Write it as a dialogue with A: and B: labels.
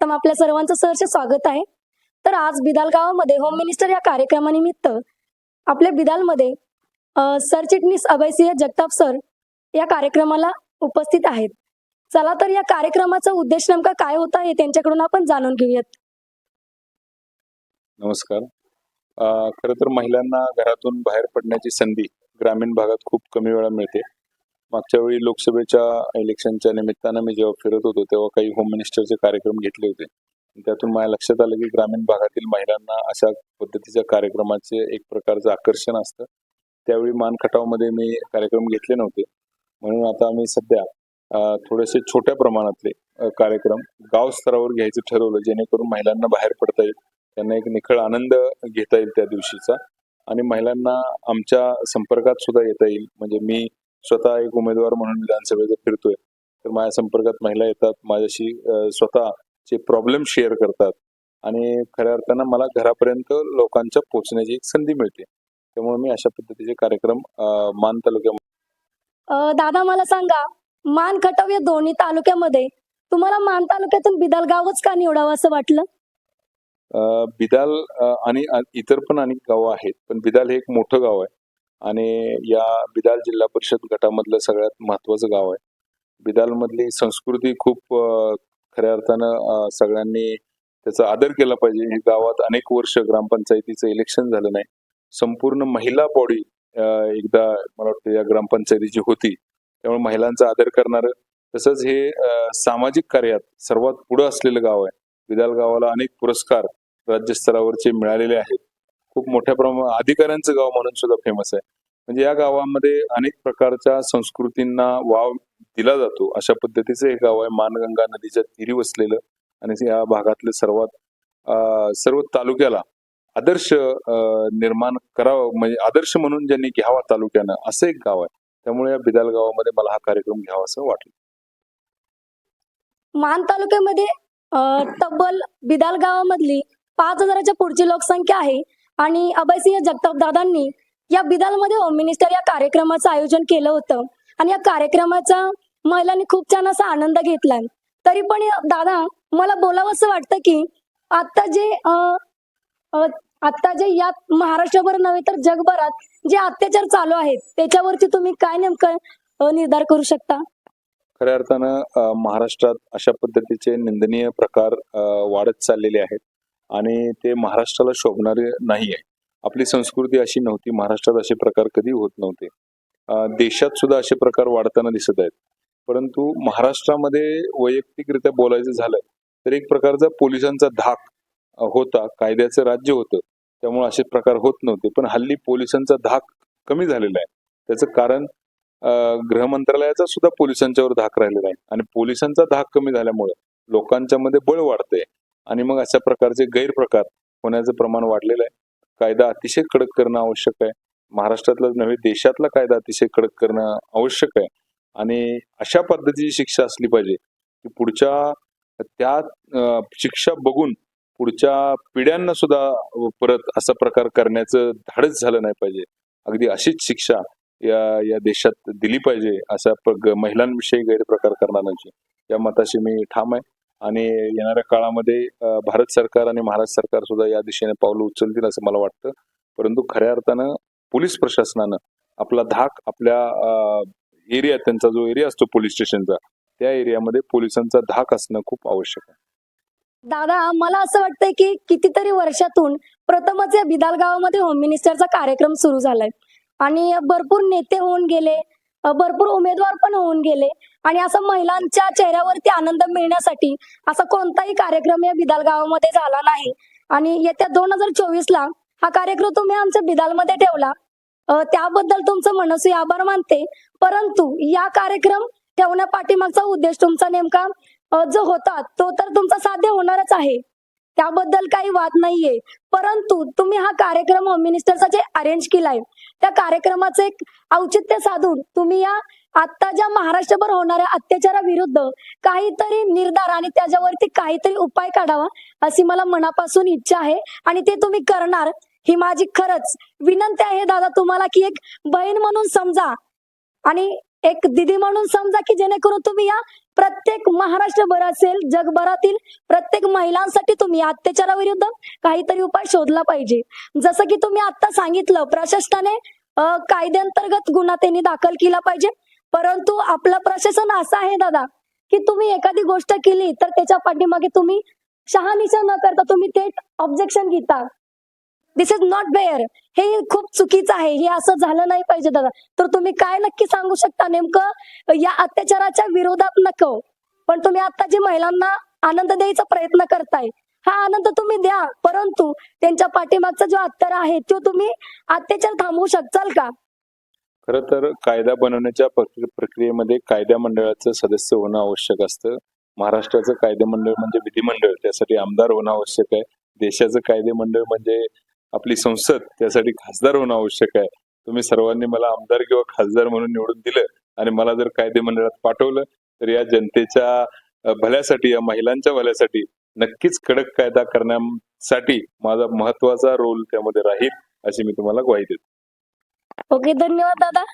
A: सर्वप्रथम आपल्या सर्वांचं सहर्ष स्वागत आहे. तर आज बिदाल गावामध्ये होम मिनिस्टर या कार्यक्रमानिमित्त आपल्या बिदालमध्ये सरचिटणीस अभयसिंह जगताप सर या कार्यक्रमाला उपस्थित आहेत. चला तर या कार्यक्रमाचा उद्देश नेमका काय होता हे त्यांच्याकडून आपण जाणून घेऊयात.
B: नमस्कार. खर तर महिलांना घरातून बाहेर पडण्याची संधी ग्रामीण भागात खूप कमी वेळा मिळते. मागच्या वेळी लोकसभेच्या इलेक्शनच्या निमित्तानं मी जेव्हा फिरत होतो तेव्हा काही होम मिनिस्टरचे कार्यक्रम घेतले होते. त्यातून माझ्या लक्षात आलं की ग्रामीण भागातील महिलांना अशा पद्धतीच्या कार्यक्रमाचे एक प्रकारचं आकर्षण असतं. त्यावेळी मानखटावमध्ये मी कार्यक्रम घेतले नव्हते. म्हणून आता आम्ही सध्या थोडेसे छोट्या प्रमाणातले कार्यक्रम गाव स्तरावर घ्यायचं ठरवलं जेणेकरून महिलांना बाहेर पडता येईल. त्यांना एक निखळ आनंद घेता येईल त्या दिवशीचा. आणि महिलांना आमच्या संपर्कात सुद्धा येता येईल. म्हणजे मी स्वतः एक उमेदवार म्हणून विधानसभेचा फिरतोय. तर माझ्या संपर्कात महिला येतात माझ्याशी स्वतःचे प्रॉब्लेम शेअर करतात. आणि खऱ्या अर्थानं मला घरापर्यंत लोकांच्या पोहोचण्याची एक संधी मिळते. त्यामुळे मी अशा पद्धतीचे कार्यक्रम मान तालुक्यामध्ये
A: दादा मला सांगा मान खटाव या दोन्ही तालुक्यामध्ये तुम्हाला मान तालुक्यातून बिदाल गावच का निवडावं असं वाटलं?
B: बिदाल आणि इतर पण अनेक गावं आहेत पण बिदाल हे एक मोठं गाव आहे. आणि या बिदाल जिल्हा परिषद गटामधलं सगळ्यात महत्वाचं गाव आहे. बिदालमधली संस्कृती खूप खऱ्या अर्थानं सगळ्यांनी त्याचा आदर केला पाहिजे. हे गावात अनेक वर्ष ग्रामपंचायतीचं इलेक्शन झालं नाही. संपूर्ण महिला बॉडी एकदा मला वाटतं या ग्रामपंचायतीची होती. त्यामुळे महिलांचा आदर करणारं तसंच हे सामाजिक कार्यात सर्वात पुढं असलेलं गाव आहे. बिदाल गावाला अनेक पुरस्कार राज्यस्तरावरचे मिळालेले आहेत. खूप मोठ्या प्रमाणात अधिकाऱ्यांचं गाव म्हणून सुद्धा फेमस आहे. म्हणजे या गावामध्ये अनेक प्रकारच्या संस्कृतींना वाव दिला जातो. अशा पद्धतीचं हे गाव आहे मानगंगा नदीच्या तीरी वसलेलं. आणि या भागातलं सर्वात सर्व तालुक्याला आदर्श निर्माण करावं म्हणजे आदर्श म्हणून ज्यांनी घ्यावा तालुक्यानं असं एक गाव आहे. त्यामुळे या बिदाल गावामध्ये मला हा कार्यक्रम घ्यावा असं वाटलं.
A: मान तालुक्यामध्ये तब्बल बिदाल गावामधली पाच हजाराच्या पुढची लोकसंख्या आहे. आणि अभयसिंह जगताप दादांनी या बिदालमध्ये होम मिनिस्टर या कार्यक्रमाचं आयोजन केलं होतं. आणि या कार्यक्रमाचा महिलांनी खूप छान असा आनंद घेतला. तरी पण दादा मला बोलावं असं वाटतं की आता जे आता जे या महाराष्ट्रभर नव्हे तर जगभरात जे अत्याचार चालू आहेत त्याच्यावरती तुम्ही काय नेमकं निर्धार करू शकता?
B: खऱ्या अर्थानं महाराष्ट्रात अशा पद्धतीचे निंदनीय प्रकार वाढत चाललेले आहेत. आणि ते महाराष्ट्राला शोभणारे नाही आहे आपली संस्कृती अशी नव्हती महाराष्ट्रात असे प्रकार कधी होत नव्हते. देशात सुद्धा असे प्रकार वाढताना दिसत आहेत. परंतु महाराष्ट्रामध्ये वैयक्तिकरित्या बोलायचं झालं तर एक प्रकारचा पोलिसांचा धाक होता. कायद्याचं राज्य होतं. त्यामुळे असे प्रकार होत नव्हते. पण हल्ली पोलिसांचा धाक कमी झालेला आहे. त्याचं कारण गृहमंत्रालयाचा गृह मंत्रालयाचा सुद्धा पोलिसांच्यावर धाक राहिलेला आहे. आणि पोलिसांचा धाक कमी झाल्यामुळे लोकांच्या मध्ये बळ वाढतंय. आणि मग अशा प्रकारचे गैरप्रकार होण्याचं प्रमाण वाढलेलं आहे. कायदा अतिशय कडक करणं आवश्यक आहे. महाराष्ट्रातलाच नव्हे देशातला कायदा अतिशय कडक करणं आवश्यक आहे. आणि अशा पद्धतीची शिक्षा असली पाहिजे की पुढच्या त्या शिक्षा बघून पुढच्या पिढ्यांना सुद्धा परत असा प्रकार करण्याचं धाडस झालं नाही पाहिजे. अगदी अशीच शिक्षा या या देशात दिली पाहिजे अशा प- ग- महिलांविषयी गैरप्रकार करणाऱ्यांची. या मताशी मी ठाम आहे. आणि येणाऱ्या काळामध्ये भारत सरकार आणि महाराष्ट्र सरकार सुद्धा या दिशेने पावलं उचलतील असं मला वाटतं. परंतु खऱ्या अर्थानं पोलीस प्रशासनानं आपला धाक आपल्या एरिया त्यांचा जो एरिया असतो पोलीस स्टेशनचा त्या एरियामध्ये पोलिसांचा धाक असणं खूप आवश्यक आहे.
A: दादा मला असं वाटतंय की कितीतरी वर्षातून प्रथमच या बिदाल गावामध्ये होम मिनिस्टरचा कार्यक्रम सुरू झालाय. आणि भरपूर नेते होऊन गेले भरपूर उमेदवार पण होऊन गेले. आणि असं महिलांच्या चेहऱ्यावरती आनंद मिळण्यासाठी असा कोणताही कार्यक्रम या बिदाल गावामध्ये झाला नाही. आणि येत्या दोन हजार चोवीस ला हा कार्यक्रम तुम्ही आमच्या बिदालमध्ये ठेवला. त्याबद्दल तुमचं मनस्वी आभार मानते. परंतु या कार्यक्रम ठेवण्या पाठीमागचा उद्देश तुमचा नेमका जो होता तो तर तुमचा साध्य होणारच आहे. त्याबद्दल काही वाद नाहीये. परंतु तुम्ही हा कार्यक्रम होम मिनिस्टरचा जे अरेंज केलाय. त्या कार्यक्रमाचे एक औचित्य साधून तुम्ही या आता ज्या महाराष्ट्रभर होणाऱ्या अत्याचाराविरुद्ध काहीतरी निर्धार आणि त्याच्यावरती काहीतरी उपाय काढावा अशी मला मनापासून इच्छा आहे. आणि ते तुम्ही करणार ही माझी खरंच विनंती आहे दादा तुम्हाला की एक बहीण म्हणून समजा. आणि एक दिदी म्हणून समजा की जेणेकरून तुम्ही या प्रत्येक महाराष्ट्रभर असेल जगभरातील प्रत्येक महिलांसाठी तुम्ही अत्याचाराविरुद्ध काहीतरी उपाय शोधला पाहिजे. जसं की तुम्ही आता सांगितलं प्रशासनाने कायद्यांतर्गत गुन्हा त्यांनी दाखल केला पाहिजे. परंतु आपलं प्रशासन असं आहे दादा की तुम्ही एखादी गोष्ट केली तर त्याच्या पाठीमागे तुम्ही शहानिशा न करता तुम्ही थेट ऑब्जेक्शन घेता. दिस इज नॉट बेअर हे खूप चुकीचं आहे. हे असं झालं नाही पाहिजे दादा. तर तुम्ही काय नक्की सांगू शकता नेमकं? या अत्याचाराच्या विरोधात नको. पण तुम्ही आता जे महिलांना आनंद द्यायचा प्रयत्न करताय हा आनंद तुम्ही द्या. परंतु त्यांच्या पाठीमागचा जो अत्तर आहे तो तुम्ही अत्याचार थांबवू शकचाल का?
B: खर तर कायदा बनवण्याच्या प्रक्रियेमध्ये कायदा मंडळाचं सदस्य होणं आवश्यक असतं. महाराष्ट्राचं कायदे मंडळ म्हणजे विधिमंडळ. त्यासाठी आमदार होणं आवश्यक आहे. देशाचं कायदे मंडळ म्हणजे आपली संसद त्यासाठी खासदार होणं आवश्यक आहे. तुम्ही सर्वांनी मला आमदार किंवा खासदार म्हणून निवडून दिलं आणि मला जर कायदे मंडळात पाठवलं तर या जनतेच्या भल्यासाठी या महिलांच्या भल्यासाठी नक्कीच कडक कायदा करण्यासाठी माझा महत्त्वाचा रोल त्यामध्ये राहील अशी मी तुम्हाला ग्वाही देतो.
A: ओके धन्यवाद दादा.